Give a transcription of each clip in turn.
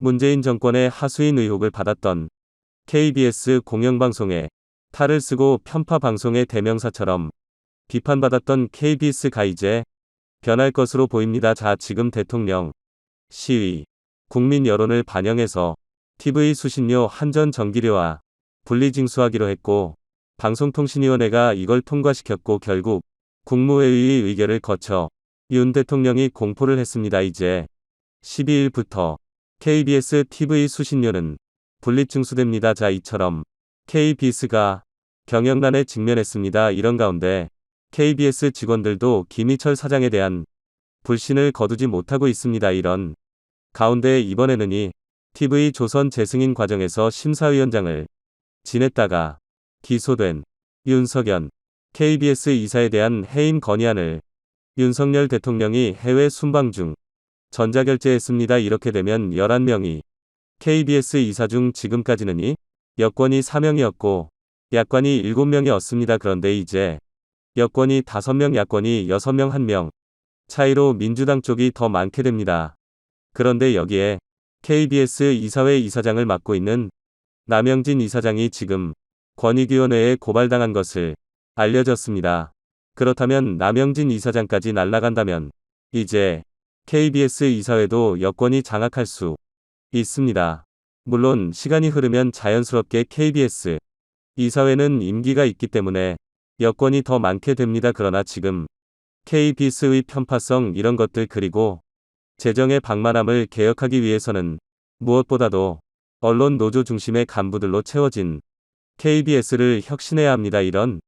문재인 정권의 하수인 의혹을 받았던 KBS 공영방송에 탈을 쓰고 편파 방송의 대명사처럼 비판받았던 KBS가 이제 변할 것으로 보입니다. 자, 지금 대통령 시위 국민 여론을 반영해서 TV 수신료 한전 전기료와 분리징수하기로 했고 방송통신위원회가 이걸 통과시켰고 결국 국무회의 의결을 거쳐 윤 대통령이 공포를 했습니다. 이제 12일부터 KBS TV 수신료는 분리징수됩니다. 자, 이처럼 KBS가 경영난에 직면했습니다. 이런 가운데 KBS 직원들도 김희철 사장에 대한 불신을 거두지 못하고 있습니다. 이런 가운데 이번에는 이 TV 조선 재승인 과정에서 심사위원장을 지냈다가 기소된 윤석연 KBS 이사에 대한 해임 건의안을 윤석열 대통령이 해외 순방 중 전자결제했습니다. 이렇게 되면 11명이 KBS 이사 중 지금까지는 이 여권이 4명이었고 야권이 7명이었습니다. 그런데 이제 여권이 5명 야권이 6명 1명 차이로 민주당 쪽이 더 많게 됩니다. 그런데 여기에 KBS 이사회 이사장을 맡고 있는 남영진 이사장이 지금 권익위원회에 고발당한 것을 알려졌습니다. 그렇다면 남영진 이사장까지 날아간다면 이제 KBS 이사회도 여권이 장악할 수 있습니다. 물론 시간이 흐르면 자연스럽게 KBS 이사회는 임기가 있기 때문에 여권이 더 많게 됩니다. 그러나 지금 KBS의 편파성 이런 것들 그리고 재정의 방만함을 개혁하기 위해서는 무엇보다도 언론 노조 중심의 간부들로 채워진 KBS를 혁신해야 합니다. 이런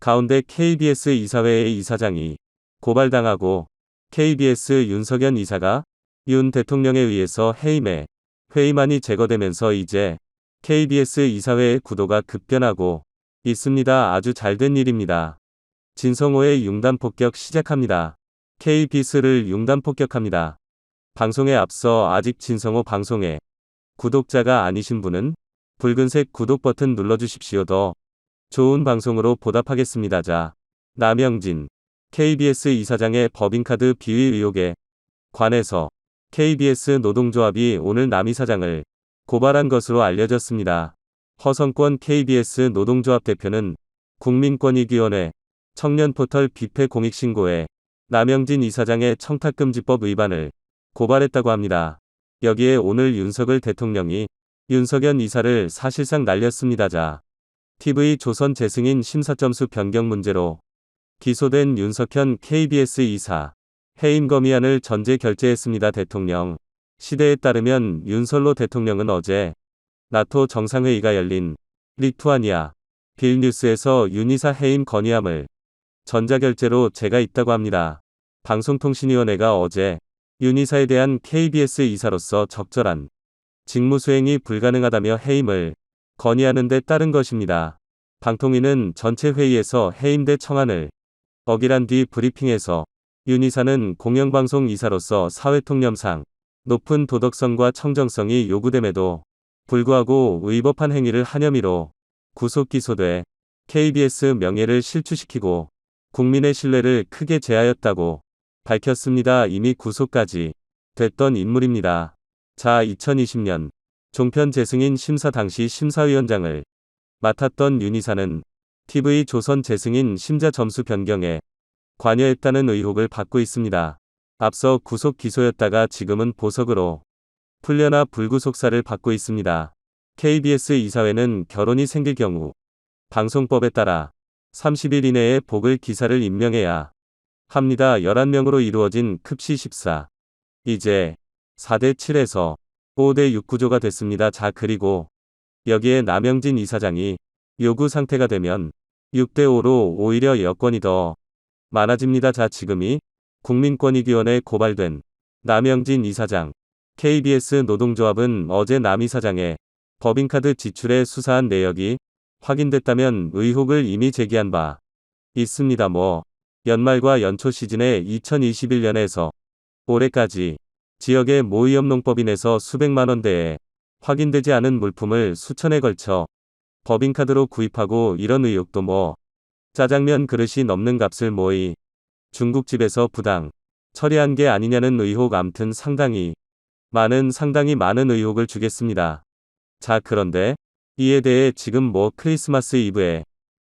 가운데 KBS 이사회의 이사장이 고발당하고 KBS 윤석연 이사가 윤 대통령에 의해서 해임해 회의만이 제거되면서 이제 KBS 이사회의 구도가 급변하고 있습니다. 아주 잘된 일입니다. 진성호의 융단 폭격 시작합니다. KBS를 융단 폭격합니다. 방송에 앞서 아직 진성호 방송에 구독자가 아니신 분은 붉은색 구독 버튼 눌러주십시오. 더 좋은 방송으로 보답하겠습니다. 자, 남영진 KBS 이사장의 법인카드 비위 의혹에 관해서 KBS 노동조합이 오늘 남 이사장을 고발한 것으로 알려졌습니다. 허성권 KBS 노동조합 대표는 국민권익위원회 청년포털 비패 공익신고에 남영진 이사장의 청탁금지법 위반을 고발했다고 합니다. 여기에 오늘 윤석열 대통령이 윤석연 이사를 사실상 날렸습니다. 자, TV 조선 재승인 심사점수 변경 문제로 기소된 윤석현 KBS 이사 해임 검의안을 전제 결재했습니다. 대통령 시대에 따르면 윤설로 대통령은 어제 나토 정상회의가 열린 리투아니아 빌뉴스에서 윤이사 해임 건의함을 전자결제로 제가 있다고 합니다. 방송통신위원회가 어제 윤이사에 대한 KBS 이사로서 적절한 직무 수행이 불가능하다며 해임을 건의하는 데 따른 것입니다. 방통위는 전체 회의에서 해임대 청안을 어기란 뒤 브리핑에서 윤 이사는 공영방송 이사로서 사회통념상 높은 도덕성과 청정성이 요구됨에도 불구하고 위법한 행위를 한 혐의로 구속 기소돼 KBS 명예를 실추시키고 국민의 신뢰를 크게 제하였다고 밝혔습니다. 이미 구속까지 됐던 인물입니다. 자 2020년 종편 재승인 심사 당시 심사위원장을 맡았던 윤 이사는 TV 조선 재승인 심자 점수 변경에 관여했다는 의혹을 받고 있습니다. 앞서 구속 기소였다가 지금은 보석으로 풀려나 불구속사를 받고 있습니다. KBS 이사회는 결혼이 생길 경우 방송법에 따라 30일 이내에 복을 기사를 임명해야 합니다. 11명으로 이루어진 급시 14. 이제 4대 7에서 5대 6 구조가 됐습니다. 자, 그리고 여기에 남영진 이사장이 요구 상태가 되면 6대 5로 오히려 여건이 더 많아집니다. 자, 지금이 국민권익위원회 고발된 남영진 이사장, KBS 노동조합은 어제 남 이사장의 법인카드 지출에 수사한 내역이 확인됐다면 의혹을 이미 제기한 바 있습니다. 뭐, 연말과 연초 시즌에 2021년에서 올해까지 지역의 모의업농법인에서 수백만 원대에 확인되지 않은 물품을 수천에 걸쳐 법인카드로 구입하고 이런 의혹도 뭐. 짜장면 그릇이 넘는 값을 모의. 중국집에서 부당. 처리한 게 아니냐는 의혹 암튼 상당히. 많은 상당히 많은 의혹을 주겠습니다. 자, 그런데 이에 대해 지금 뭐 크리스마스 이브에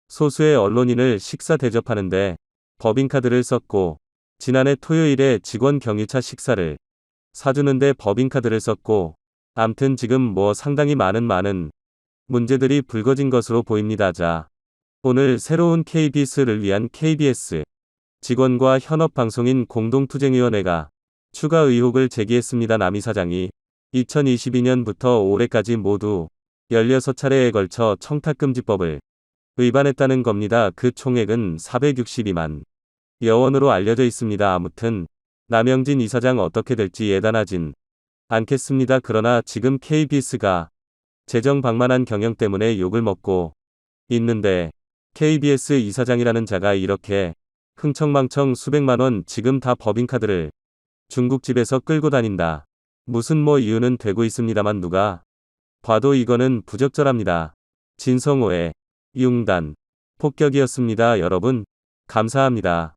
소수의 언론인을 식사 대접하는데 법인카드를 썼고 지난해 토요일에 직원 경유차 식사를 사주는데 법인카드를 썼고 암튼 지금 뭐 상당히 많은 많은 문제들이 불거진 것으로 보입니다. 자, 오늘 새로운 KBS를 위한 KBS 직원과 현업방송인 공동투쟁위원회가 추가 의혹을 제기했습니다. 남 이사장이 2022년부터 올해까지 모두 16차례에 걸쳐 청탁금지법을 위반했다는 겁니다. 그 총액은 462만 여원으로 알려져 있습니다. 아무튼 남영진 이사장 어떻게 될지 예단하진 않겠습니다. 그러나 지금 KBS가 재정 방만한 경영 때문에 욕을 먹고 있는데 KBS 이사장이라는 자가 이렇게 흥청망청 수백만 원 지금 다 법인카드를 중국집에서 끌고 다닌다. 무슨 뭐 이유는 되고 있습니다만 누가 봐도 이거는 부적절합니다. 진성호의 융단 폭격이었습니다. 여러분 감사합니다.